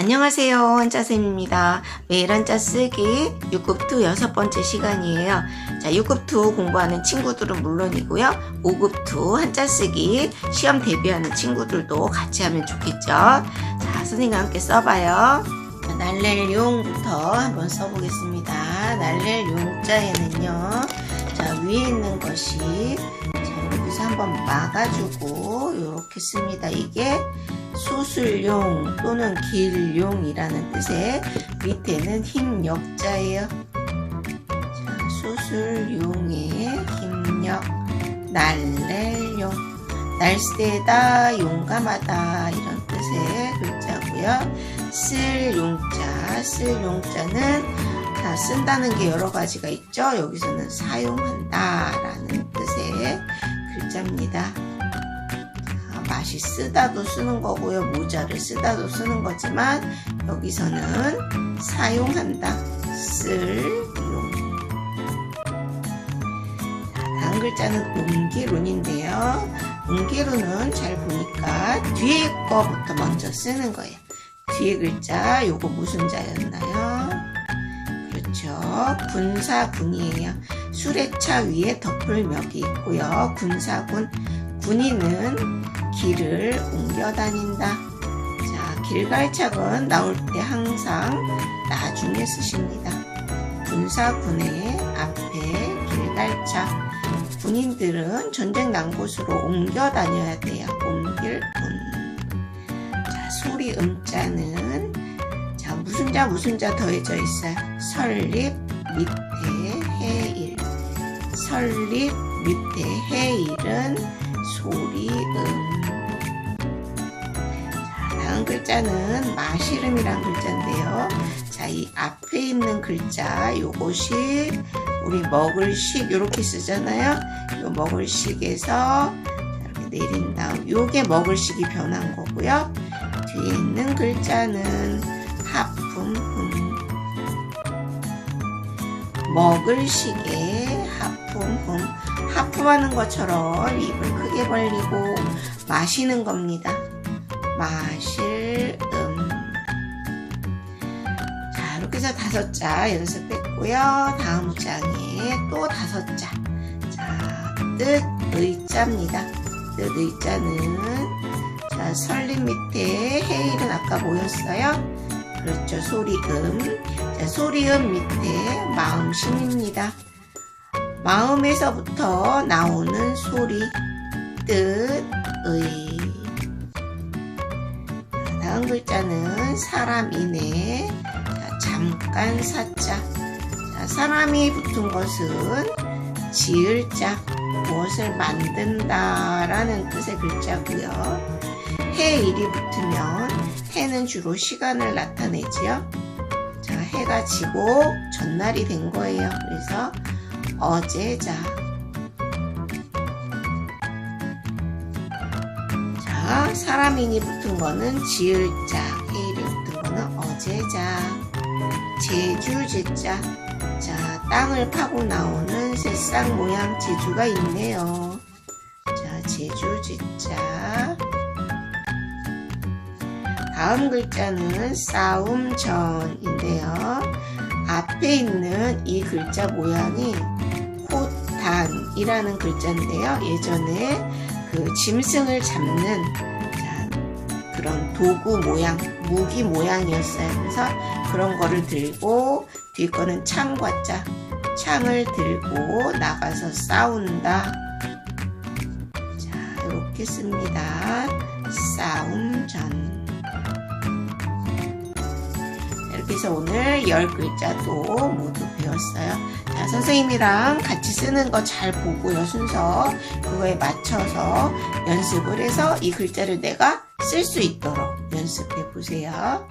안녕하세요. 한자쌤입니다. 매일 한자 쓰기 6급투 여섯 번째 시간이에요. 자, 6급투 공부하는 친구들은 물론이고요. 5급투 한자 쓰기 시험 대비하는 친구들도 같이 하면 좋겠죠. 자, 선생님과 함께 써봐요. 자, 날랠 용부터 한번 써보겠습니다. 날랠 용자에는요. 자, 위에 있는 것이 자, 여기서 한번 막아주고 이렇게 씁니다. 이게 수술용 또는 길용이라는 뜻의 밑에는 힘 역자예요. 자, 수술용의 힘역, 날랠용, 날쌔다, 용감하다 이런 뜻의 글자고요. 쓸 용자, 쓸 용자는 자, 쓴다는 게 여러 가지가 있죠. 여기서는 사용한다라는 뜻의 글자입니다. 맛이 쓰다도 쓰는 거고요. 모자를 쓰다도 쓰는 거지만 여기서는 사용한다. 쓸, 용. 자, 다음 글자는 웅기룬인데요. 웅기룬은 잘 보니까 뒤에 거부터 먼저 쓰는 거예요. 뒤에 글자 요거 무슨 자였나요? 그렇죠. 군사군이에요. 수레차 위에 덮을 멱이 있고요. 군사군. 군인은 길을 옮겨 다닌다. 자, 길갈착은 나올 때 항상 나중에 쓰십니다. 군사군의 앞에 길갈착. 군인들은 전쟁 난 곳으로 옮겨 다녀야 돼요. 옮길 군. 자, 소리 음자는 자, 무슨 자 무슨 자 더해져 있어요. 설립 해일. 설립 밑에 해일은 소리음. 자, 다음 글자는 마시름이란 글자인데요. 자, 이 앞에 있는 글자, 요것이 우리 먹을 식, 이렇게 쓰잖아요. 요 먹을 식에서 이렇게 내린 다음, 요게 먹을 식이 변한 거고요. 뒤에 있는 글자는 하품, 흠. 먹을 식에 하품, 흠. 하품하는 것처럼 입을 크게 벌리고 마시는 겁니다. 마실 음. 자 이렇게 해서 다섯 자 연습했고요. 다음 장에 또 다섯 자. 자, 뜻 의자입니다. 뜻 의자는 자 설립 밑에 해일은 아까 뭐였어요? 그렇죠. 소리음. 자, 소리음 밑에 마 음심입니다. 마음에서부터 나오는 소리, 뜻, 의. 다음 글자는 사람이네. 자, 잠깐 사자. 자, 사람이 붙은 것은 지을 자, 무엇을 만든다 라는 뜻의 글자고요. 해일이 붙으면 해는 주로 시간을 나타내지요. 자, 해가 지고 전날이 된 거예요. 그래서 어제자. 자, 사람인이 붙은 거는 지을자, 해일이 붙은 거는 어제자. 제주제자. 자, 땅을 파고 나오는 새싹 모양 제주가 있네요. 자, 제주제자. 다음 글자는 싸움 전인데요. 앞에 있는 이 글자 모양이 호단이라는 글자인데요. 예전에 그 짐승을 잡는 자, 그런 도구 모양, 무기 모양이었어요. 그래서 그런 거를 들고 뒤 거는 창과자, 창을 들고 나가서 싸운다. 자, 이렇게 씁니다. 싸움 전. 해서 오늘 열 글자도 모두 배웠어요. 자, 선생님이랑 같이 쓰는 거 잘 보고요, 순서. 그거에 맞춰서 연습을 해서 이 글자를 내가 쓸 수 있도록 연습해 보세요.